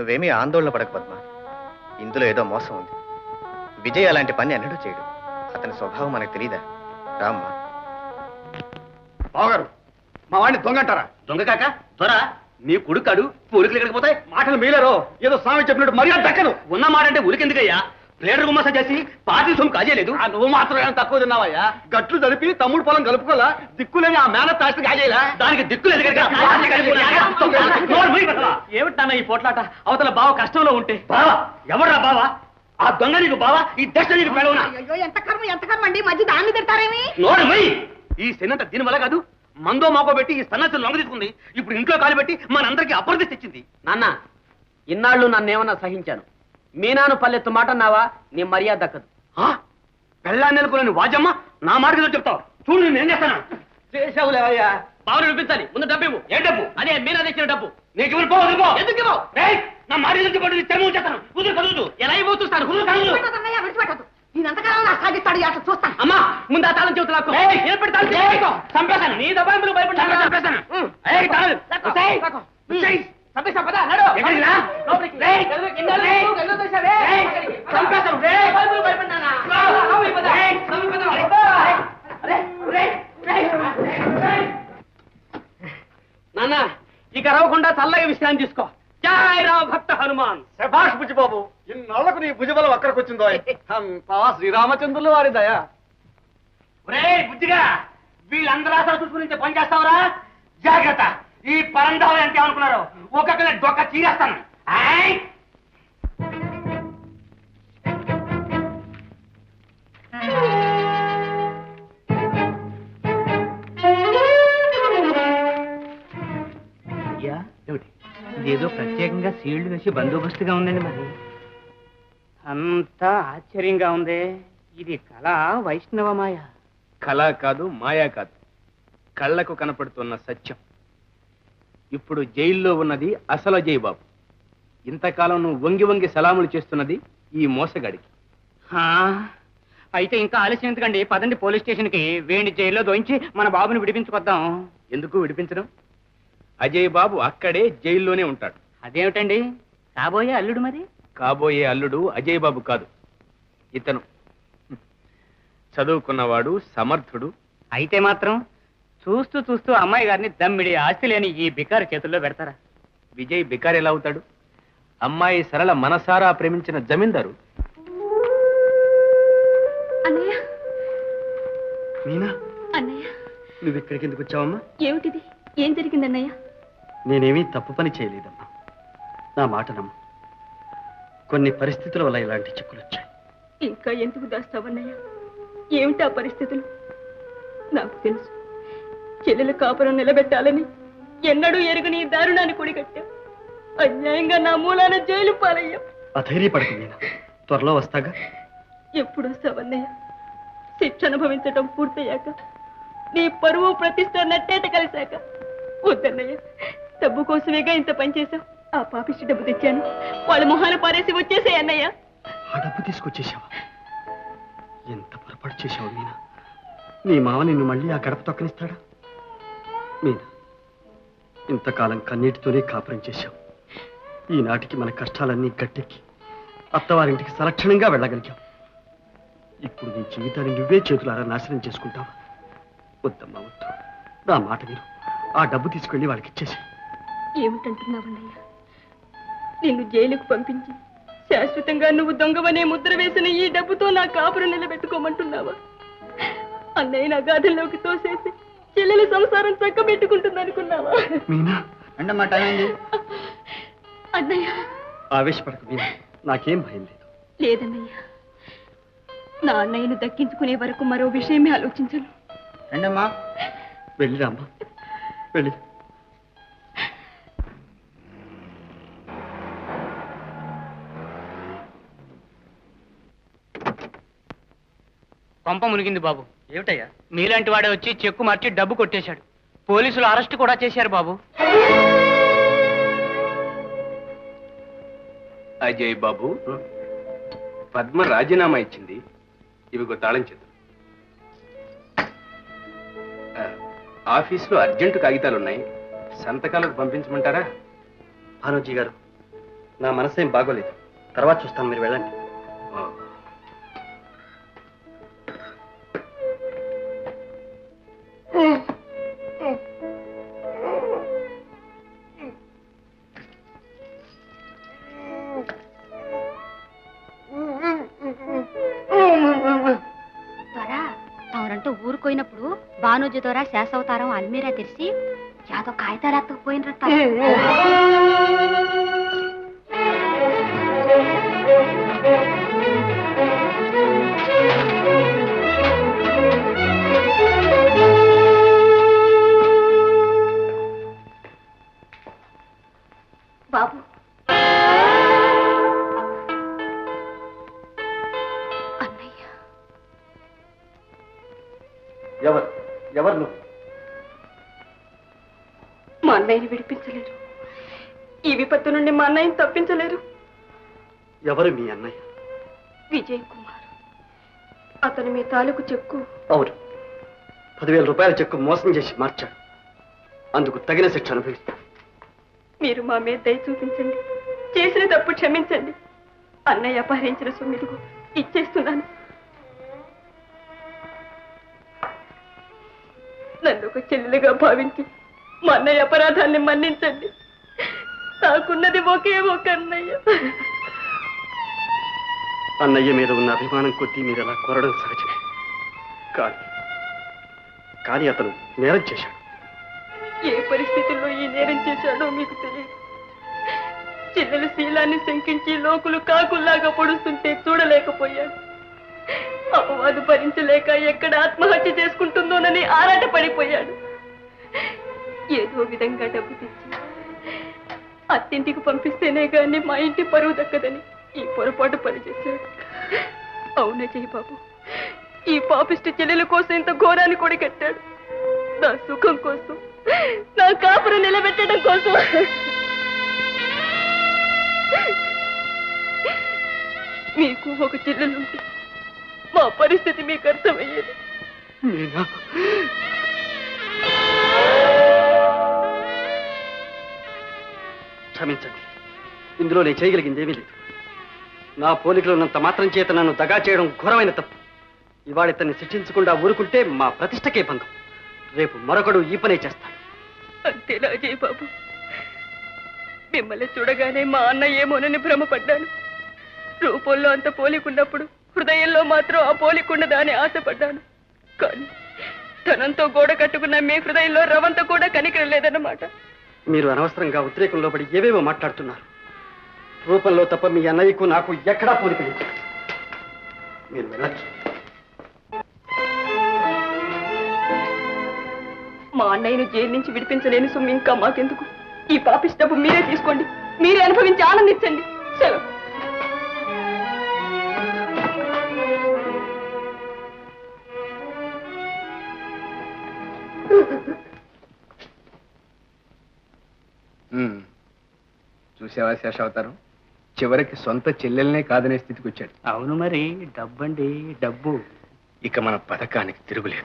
నువ్వేమీ ఆందోళన పడక పద్మ ఇందులో ఏదో మోసం ఉంది. విజయ్ అలాంటి పని ఎన్నడూ చేయడు. అతని స్వభావం మనకు తెలీదా? రామ్మా. బావగారు మా వాడిని దొంగ అంటారా దొంగ కాక దొర. నీ కొడుకాడు ఉలికలు ఎక్కడికి పోతాయి మాటలు మీలరు? ఏదో స్వామి చెప్పినట్టు మర్యాద దక్కను. ఉన్న మాట అంటే ఉలికెందుకయ్యా? ప్లేడర్ గుమ్మస చేసి పార్టీ సొమ్ము కాజేయలేదు నువ్వు మాత్రం ఏమైనా తక్కువ తిన్నావయ్యా? గట్లు జరిపి తమ్ముడు పొలం కలుపుకోలా దిక్కులేని ఆ మేన తాసి కాజేయలా దానికి దిక్కులు ఏమిటి నాన్న ఈ పోట్లాట? అవతల బావ కష్టంలో ఉంటే? బావా ఎవరా బావా? ఆ దొంగ నీకు బావా? ఈ దశ నీకు పెడవునా అయ్యో ఎంత కర్మ ఎంత కర్మ అండి? మధ్య దాన్ని తిడతారేమి? నోరు మై ఈ సెన్నంత దీని వల్ల కాదు మందో మాకో పెట్టి ఈ సన్నసులు లొంగ తీసుకుంది. ఇప్పుడు ఇంట్లో కాలు పెట్టి మనందరికి అప్రదిష్ట ఇచ్చింది నాన్న ఇన్నాళ్ళు నన్నేమన్నా సహించాను. మీనాను పల్లెత్తు మాట అన్నావా? నీ మర్యాద దక్కదు. ఆ? పెళ్ళాన్ని నెలకొలేని వాజమ్మ నా మాట ఏదో చెప్తావు. చూడు నేను ఏం చేస్తాను. చేసావులేవయ్యా బావులు వినిపించాలి ముందు డబ్బు ఇవ్వు. ఏ డబ్బు? అదే మీనా తెచ్చిన డబ్బు. నీకు పో, వదిలిపో. ఎందుకు ఇవ్వవు? ఏయ్, నా మాట ఎదురు పడి తెరము చేస్తాను కుదురు కదులు ఎలా ఇవ్వు చూస్తాను కుదురు కదులు. విడిచిపెట్టదన్నయ్య, విడిచిపెట్టదు నేనెంతకాలం నా సాగిస్తాడు అట్లా చూస్తాను. అమ్మా ముందు ఆ తాళం చెబుతు నాకు ఏర్పడి నీ చంపేస్తాను పద, నడు. నాన్న ఇక రవ్వకుండా చల్లగా విశ్రాంతి తీసుకో. జై రామ భక్త హనుమాన్. శభాష్ బుజ్జిబాబు ఇన్నాళ్ళకు నీ భుజబలం అక్కడికి వచ్చిందో అంతా శ్రీరామచంద్రులు వారి దయ. ఒరేయ్ బుద్ధిగా వీళ్ళందరూ అసలు చూసుకుని పని చేస్తావురా? జాగ్రత్త. ఈ పరంధాలు అంటే ఏమనుకున్నారు ఒక్కొక్కరి డొక్క చీరేస్తాను. ఏమిటి? ఇదేదో ప్రత్యేకంగా సీల్డ్ వేసి బందోబస్తుగా ఉందండి మరి. అంతా ఆశ్చర్యంగా ఉంది. ఇది కళ వైష్ణవ మాయ కళ కాదు మాయా కాదు. కళ్ళకు కనపడుతున్న సత్యం. ఇప్పుడు జైల్లో ఉన్నది అసలు అజయ్ బాబు. ఇంతకాలం నువ్వు వంగి వంగి సలాములు చేస్తున్నది ఈ మోసగాడికి. అయితే ఇంకా ఆలస్యం ఎందుకండి? పదండి పోలీస్ స్టేషన్కి. వేణి జైల్లో దోయించి మన బాబుని విడిపించుకొద్దాం. ఎందుకు విడిపించడం? అజయ్ బాబు అక్కడే జైల్లోనే ఉంటాడు. అదేమిటండి? కాబోయే అల్లుడు మరి? కాబోయే అల్లుడు అజయ్ బాబు కాదు. ఇతను. చదువుకున్నవాడు సమర్థుడు. అయితే మాత్రం చూస్తూ చూస్తూ అమ్మాయి గారిని దమ్మిడి ఆస్తి లేని ఈ బికారు చేతుల్లో పెడతారా? విజయ్ బికార్ ఎలా అవుతాడు? అమ్మాయి సరళ మనసారా ప్రేమించిన జమీందారు? అన్నయ్య. మీనా? అన్నయ్య. నువ్వు ఇక్కడికి ఎందుకు వచ్చావమ్మా? ఏమిటిది? ఏం జరిగిందన్నయ్య నేనేమీ తప్పు పని చేయలేదమ్మా. నా మాట నమ్ము. కొన్ని పరిస్థితుల వల్ల ఇలాంటి చిక్కులు వచ్చాయి. ఇంకా ఎందుకు దాస్తావన్నయ్య? ఏమిటి ఆ పరిస్థితులు? నాకు తెలుసు. చెల్లెల కాపురం నిలబెట్టాలని ఎన్నడూ ఎరుగని దారుణాన్ని కొడిగట్టా అన్యాయంగా నా మూలాన జైలు పాలయ్యా. అధైర్యపడకు మీనా త్వరలో వస్తాగా? ఎప్పుడు వస్తావన్నయ్య? శిక్ష అనుభవించటం పూర్తయ్యాక నీ పరువు ప్రతిష్ట నట్టేట కలిశాక. వద్దన్నయ్య డబ్బు కోసమేగా ఇంత పని చేశావు? ఆ పాపిష్టి డబ్బు తెచ్చాను. వాళ్ళ మొహాన పారేసి వచ్చేసే అన్నయ్య. ఆ డబ్బు తీసుకొచ్చేసావా ఎంత పొరపాటు చేశావు మీనా? నీ మామ నిన్ను మళ్ళీ ఆ గడప తొక్కనిస్తాడా? మీనా ఇంతకాలం కన్నీటితోనే కాపురం చేశాం. ఈనాటికి మన కష్టాలన్నీ గట్టెక్కి అత్తవారింటికి సలక్షణంగా వెళ్ళగలిగాం. ఇప్పుడు నీ జీవితాన్ని నువ్వే చేతులారా నాశనం చేసుకుంటావా? వద్దమ్మా వద్దు. నా మాట మీరు ఆ డబ్బు తీసుకెళ్ళి వాళ్ళకి ఇచ్చేసి. ఏమిటంటున్నావన్నయ్య? నిన్ను జైలుకు పంపించి శాశ్వతంగా నువ్వు దొంగవనే ముద్ర వేసిన ఈ డబ్బుతో నా కాపురం నిలబెట్టుకోమంటున్నావా? అన్నయ్య నా గాథల్లోకి తోసేసి చెల్లెల సంసారం చక్కబెట్టుకుంటుంది అనుకున్నావా మీనా అంటే టైం అయింది. అన్నయ్య. ఆవేశపడకు మీనా నాకేం భయం లేదు. లేదన్నయ్య. నా అన్నయ్యను దక్కించుకునే వరకు మరో విషయమే ఆలోచించను. రండమ్మా. వెళ్ళిరామ్మా వెళ్ళి. కొంప మునిగింది బాబు. ఏమిటయ్యా? మీలాంటి వాడే వచ్చి చెక్కు మార్చి డబ్బు కొట్టేశాడు. పోలీసులు అరెస్ట్ కూడా చేశారు బాబు. అజయ్ బాబు పద్మ రాజీనామా ఇచ్చింది. ఇవిగో తాళం చేద్దాం ఆఫీసులో అర్జెంటు కాగితాలు ఉన్నాయి సంతకాలకు పంపించమంటారా? భానుజీ గారు నా మనసేం బాగోలేదు. తర్వాత చూస్తాను మీరు వెళ్ళండి. బానోజు ద్వారా శాసవతారం అల్మీరా తెరిచి యాదో కాగితాలు ఎత్తకపోయిన మా అన్నయ్యని విడిపించలేరు. ఈ విపత్తు నుండి మా అన్నయ్యని తప్పించలేరు. ఎవరు మీ అన్నయ్య? విజయ్ కుమార్. అతను మీ తాలూకు చెక్కు. అవును. పదివేల రూపాయల చెక్కు మోసం చేసి మార్చాడు. అందుకు తగిన శిక్ష అనుభవిస్తాను. మీరు మా మీద దయ చూపించండి. చేసిన తప్పు క్షమించండి. అన్నయ్య అపహరించిన సొమ్మిదిగు ఇచ్చేస్తున్నాను. నన్ను ఒక చెల్లెలుగా భావించి మా అన్నయ్య అపరాధాన్ని మన్నించండి. నాకున్నది ఒకే ఒక అన్నయ్య. అన్నయ్య మీద ఉన్న అభిమానం కొద్దీ మీరు అలా కోరడం సహజమే. కానీ కానీ అతను నేరం చేశాడు. ఏ పరిస్థితుల్లో ఈ నేరం చేశాడో మీకు తెలియదు. చెల్లెల శీలాన్ని శంకించి లోకులు కాకుల్లాగా పొడుస్తుంటే చూడలేకపోయాడు. అపవాదు భరించలేక ఎక్కడ ఆత్మహత్య చేసుకుంటుందోనని ఆరాట పడిపోయాడు ఏదో విధంగా డబ్బు తెచ్చి అత్తింటికి పంపిస్తేనే గాని మా ఇంటి పరువు దక్కదని ఈ పొరపాటు పనిచేశాడు. అవునే చెయ్యి బాబు. ఈ పాపిష్ట చెల్లెల కోసం ఇంత ఘోరాన్ని కొడికట్టాడు నా సుఖం కోసం నా కాపురం నిలబెట్టడం కోసం. మీకు ఒక చెల్లెలుంటే మా పరిస్థితి మీకు అర్థమయ్యేది. మీనా. క్షమించండి. ఇందులో నేను చేయగలిగింది ఏమీ లేదు. నా పోలికలో ఉన్నంత మాత్రం చేత నన్ను దగా చేయడం ఘోరమైన తప్పు. ఇవాళ ఇతన్ని శిక్షించకుండా ఊరుకుంటే మా ప్రతిష్టకే భంగం. రేపు మరొకడు ఈ పనే చేస్తాను అంతేలా అజయ్ బాబు. మిమ్మల్ని చూడగానే మా అన్న ఏమోనని భ్రమపడ్డాను. రూపంలో అంత పోలికున్నప్పుడు హృదయంలో మాత్రం ఆ పోలికున్నదా అని ఆశపడ్డాను. కానీ తనంతో గోడ కట్టుకున్న మీ హృదయంలో రవంత కూడా కనికరలేదన్నమాట. మీరు అనవసరంగా ఉద్రేకంలో పడి ఏవేవో మాట్లాడుతున్నారు. రూపంలో తప్ప మీ అన్నయ్యకు నాకు ఎక్కడా పోలిక లేదు మీరు వెళ్ళచ్చు. మా అన్నయ్యను జైలు నుంచి విడిపించలేని సొమ్ము ఇంకా మాకెందుకు? ఈ డబ్బు మీరే తీసుకోండి. మీరే అనుభవించి ఆనందించండి. సెలవు. ఉమ్. చూసావా శేషావతారం? చివరికి సొంత చెల్లెల్నే కాదనే స్థితికి వచ్చాడు. అవును మరి డబ్బండి డబ్బు. ఇక మన పథకానికి తిరుగులేదు.